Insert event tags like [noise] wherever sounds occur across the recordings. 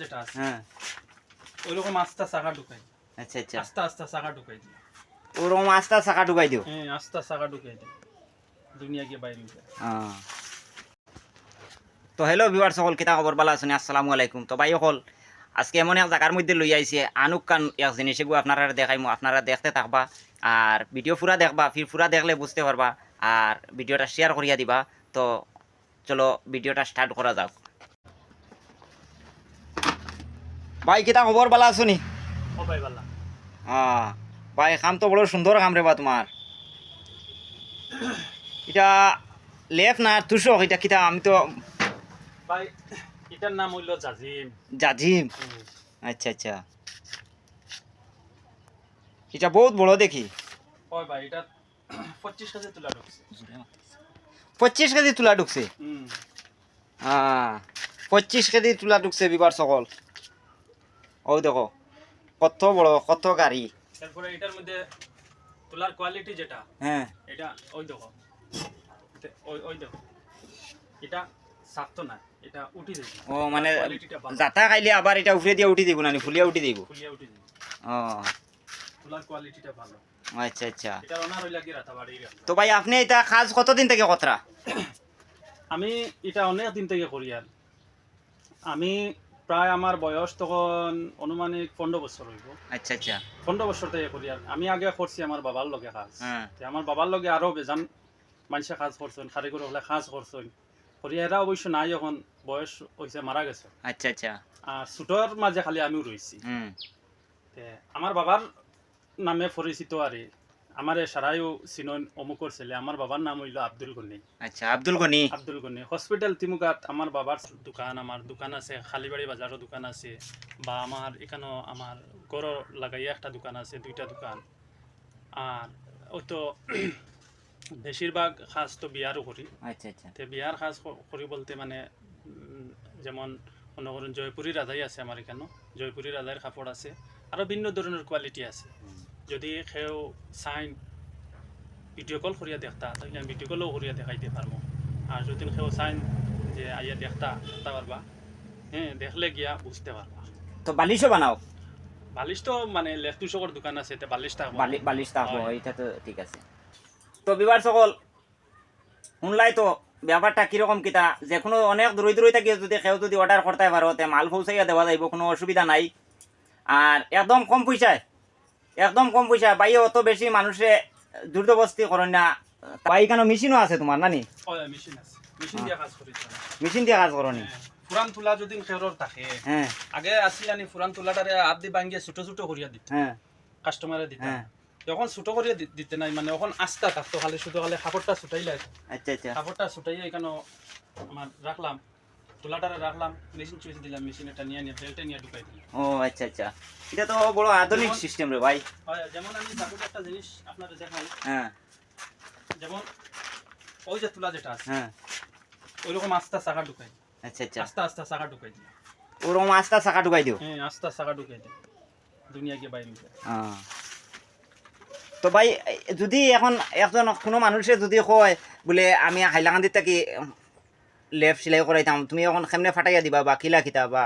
যেটা আছে হ্যাঁ। ওইরকম আস্তা চাকা ঢুকাই আচ্ছা আচ্ছা। আস্তা আস্তা চাকা ঢুকাই দিই ওরকম আস্তে আস্তে চাকা ঢুকাই দিও। হ্যাঁ আস্তা চাকা ঢুকাই দিই দুনিয়া গিয়ে বাইরে যায় তো হ্যালো ভিউয়ার সকল কিতা খবর ভালো আছেন আসসালামু আলাইকুম। তো ভাই সকল আজকে এমন এক জায়গার মধ্যে লই আইছে আনুক কান এক জিনিস এগুলো আপনারা দেখাইমু আপনারা দেখতে থাকবা আর ভিডিও পুরা দেখবা ফির পুরা দেখলে বুঝতে পারবা আর ভিডিওটা শেয়ার করিয়া দিবা। তো চলো ভিডিওটা স্টার্ট করা যাক। ভাই কিতা খবর ভালো আছো নি? ও ভাই কাম তো বড় সুন্দর কাম রে বা তোমার এটা লেফ না তুষক এটা কিতা আমি তো ভাই এটার নাম হইল জাজিম। জাজিম। আচ্ছা আচ্ছা। এটা বহুত বড় দেখি। ওই ভাই এটা পঁচিশ কেজি তুলা ঢুকছে। কেজি তুলা ঢুকছে? হুম হ্যাঁ কেজি তুলা ঢুকছে বিবার সকল ও দেখো কত বড় কত গাড়ি। তারপরে এটার মধ্যে তুলার কোয়ালিটি যেটা হ্যাঁ। এটা ওই দেখো ওই ওই দেখো। এটা সাফতো না এটা উঠি দিবে ও মানে কোয়ালিটিটা খাইলে আবার এটা উঠে দিয়ে উঠি দিব না ফুলিয়া উঠি দিব। ফুলিয়া উঠি দিবে। ও। তুলার কোয়ালিটিটা ভালো। আচ্ছা আচ্ছা। এটা ওনার হইলা কি রাতা বাড়ি তো ভাই আপনি এটা কাজ কতদিন থেকে কতরা? আমি এটা অনেক দিন থেকে করি আর। আমি প্রায় আমার বয়স তখন অনুমানিক পনেরো বছর হইব। আচ্ছা আচ্ছা। পনেরো বছর থেকে করি আর আমি আগে করছি আমার বাবার লগে কাজ। হ্যাঁ। আমার বাবার লগে আরও বেজান মানুষে কাজ করছেন কারিগর হলে কাজ করছেন। করি এরা অবশ্য নাই এখন বয়স হয়েছে মারা গেছে। আচ্ছা আচ্ছা। আর ছুটোর মাঝে খালি আমিও রয়েছি আমার বাবার নামে পরিচিত আর আমার সারাইও চিনন অমুকর ছেলে আমার বাবার নাম হইল আব্দুল গনি। আচ্ছা আব্দুল গনি? আব্দুল গনি। হসপিটাল তিমুকাত আমার বাবার দোকান আমার দোকান আছে খালিবাড়ি বাজারও দোকান আছে বা আমার এখানেও আমার গড় লাগাইয়া একটা দোকান আছে দুইটা দোকান। আর ওই তো [clears throat] বেশিরভাগ কাজ তো বিয়ারও করি। আচ্ছা আচ্ছা। তে বিয়ার ক- করি বলতে মানে যেমন মনে করেন জয়পুরি রাধাই আছে আমার এখানেও জয়পুরি রাধার কাপড় আছে আরও ভিন্ন ধরনের কোয়ালিটি আছে। যদি সেও চাইন ভিডিও কল করিয়া দেখতা তাহলে আমি ভিডিও কলও করিয়া দেখাইতে পারব আর যদি সেও চাইন যে আইয়া দেখতা দেখতে পারবা হ্যাঁ দেখলে গিয়া বুঝতে পারবা তো বালিশও বানাও বালিশ তো মানে লেফটু চকর দোকান আছে তে বালিশ থাকব বালি বালিশ থাকব হয়। এটা তো ঠিক আছে। তো বিবার সকল শুনলাই তো ব্যাপারটা কীরকম কিতা যে কোনো অনেক দূরই দূরই থাকি যদি কেউ যদি অর্ডার করতে পারো তে মাল পৌঁছাইয়া দেওয়া যাইব কোনো অসুবিধা নাই। আর একদম কম পয়সায় একদম কম পয়সা বাইরে অত বেশি মানুষে দুর্দবস্তি করেন না। বাই কেন মেশিনও আছে তোমার নানি? মেশিন আছে। মেশিন দিয়ে কাজ করি তো। মেশিন কাজ করো নি হ্যাঁ, তুলা যদি খেরর থাকে হ্যাঁ। আগে আসিল আনি পুরান তুলাটারে আপ দি ভাঙ্গিয়ে ছোট ছোট করিয়া দিত। হ্যাঁ। কাস্টমারে দিত। হ্যাঁ। যখন ছোট করিয়া দি- দিতে নাই মানে এখন আস্তা থাকতো খালি শুধু খালি কাপড়টা ছুটাইলাই আচ্ছা আচ্ছা। কাপড়টা ছুটাইয়া এখানে আমার রাখলাম তুলাটারে রাখলাম মেশিন চুইস দিলাম মেশিন এটা নিয়ে নিয়ে বেল্টে নিয়ে ঢুকাই দিলাম। ও আচ্ছা আচ্ছা। এটা তো বড় আধুনিক সিস্টেম রে ভাই। যেমন আমি একটা জিনিস আপনাদের দেখাই। হ্যাঁ। যেমন ওই যে তুলা যেটা আছে হ্যাঁ। ওইরকম আস্তা চাকা ঢুকাই আচ্ছা আচ্ছা। আস্তা আস্তা চাকা ঢুকাই দিই ওরকম আস্তা চাকা ঢুকাই দিও? হ্যাঁ আস্তা চাকা ঢুকাই দিই দুনিয়া গিয়ে বাইরে যায় তো ভাই যদি এখন একজন কোনো মানুষে যদি কয় বোলে আমি হাইলাকান্দিত থাকি লেফ সেলাই করাইতাম তুমি এখন কেমনে ফাটাইয়া দিবা বা কিলা খিতা বা।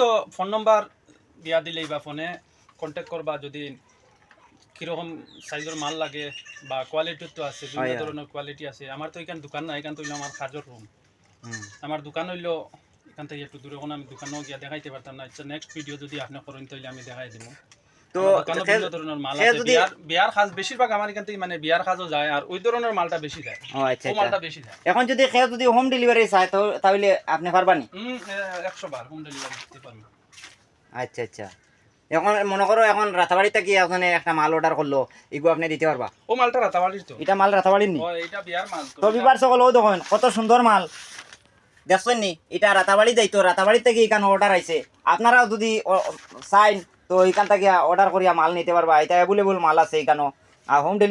তো ফোন নাম্বার দিয়া দিলেই বা ফোনে। কন্ট্যাক্ট করবা যদি কীরকম সাইজের মাল লাগে বা কোয়ালিটির তো আছে বিভিন্ন। ধরনের কোয়ালিটি আছে। আমার তো এখানে দোকান না এখান তো আমার কাজের রুম আমার দোকান হইল এখান থেকে একটু দূরে আমি দোকানও গিয়া দেখাইতে পারতাম না। আচ্ছা নেক্সট ভিডিও যদি আপনি করেন তাহলে আমি দেখাই দিব তো সে- বিভিন্ন ধরনের মাল সে আছে যদি- বিয়ার বিয়ার বেশিরভাগ আমার এখান থেকে মানে বিয়ার কাজও যায় আর ওই ধরনের মালটা বেশি যায় ও আচ্ছা আচ্ছা। মালটা বেশি যায়। এখন যদি কেউ যদি হোম ডেলিভারি চায় তো তাহলে আপনি পারবানি হুম একশো বার হোম ডেলিভারি দিতে পারব। আচ্ছা আচ্ছা। এখন মনে করো এখন একটা মাল অর্ডার করল এগুলো আপনি দিতে পারবা? ও মালটা রাতাবাড়ির তো। এটা মাল রাতাবাড়ির নি? এটা বিয়ার মাল তো তো বিবার সকল ও কত সুন্দর মাল। দেখছেন নি? এটা রাতাবাড়ি যাইতো রাতাবাড়ি থেকে এখানে অর্ডার আইছে? আপনারাও যদি চাইন তো এইখান থেকে অর্ডার করিয়া মাল নিতে পারবা। এটা অ্যাভেলেবল মাল আছে এখানে আর হোম ডেলিভারি